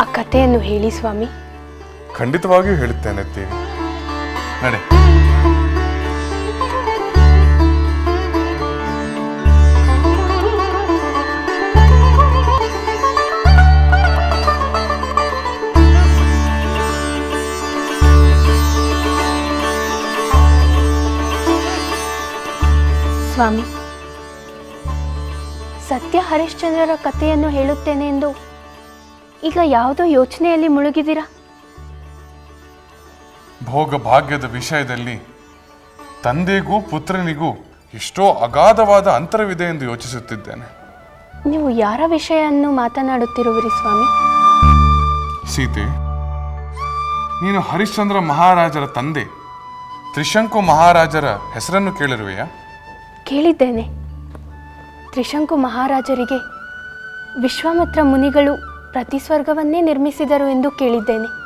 ಆ ಕಥೆಯನ್ನು ಹೇಳಿ ಸ್ವಾಮಿ. ಖಂಡಿತವಾಗಿಯೂ ಹೇಳುತ್ತೇನೆ ದೇವಿ ನಡೆ. ಸ್ವಾಮಿ ಸತ್ಯ ಹರಿಶ್ಚಂದ್ರರ ಕಥೆಯನ್ನು ಹೇಳುತ್ತೇನೆ ಎಂದು ಈಗ ಯಾವುದೋ ಯೋಚನೆಯಲ್ಲಿ ಮುಳುಗಿದ್ದೀರಾ? ಭೋಗ ಭಾಗ್ಯದ ವಿಷಯದಲ್ಲಿ ತಂದೆಗೂ ಪುತ್ರನಿಗೂ ಎಷ್ಟೋ ಅಗಾಧವಾದ ಅಂತರವಿದೆ ಎಂದು ಯೋಚಿಸುತ್ತಿದ್ದೇನೆ. ನೀವು ಯಾರ ವಿಷಯವನ್ನು ಮಾತನಾಡುತ್ತಿರುವಿರಿ ಸ್ವಾಮಿ? ಸೀತೆ ನೀನು ಹರಿಶ್ಚಂದ್ರ ಮಹಾರಾಜರ ತಂದೆ. ತ್ರಿಶಂಕು ಮಹಾರಾಜರ ಹೆಸರನ್ನು ಕೇಳಿರುವೆಯಾ? ಕೇಳಿದ್ದೇನೆ. ತ್ರಿಶಂಕು ಮಹಾರಾಜರಿಗೆ ವಿಶ್ವಾಮಿತ್ರ ಮುನಿಗಳು ಪ್ರತಿಸ್ವರ್ಗವನ್ನೇ ನಿರ್ಮಿಸಿದರು ಎಂದು ಕೇಳಿದ್ದೇನೆ.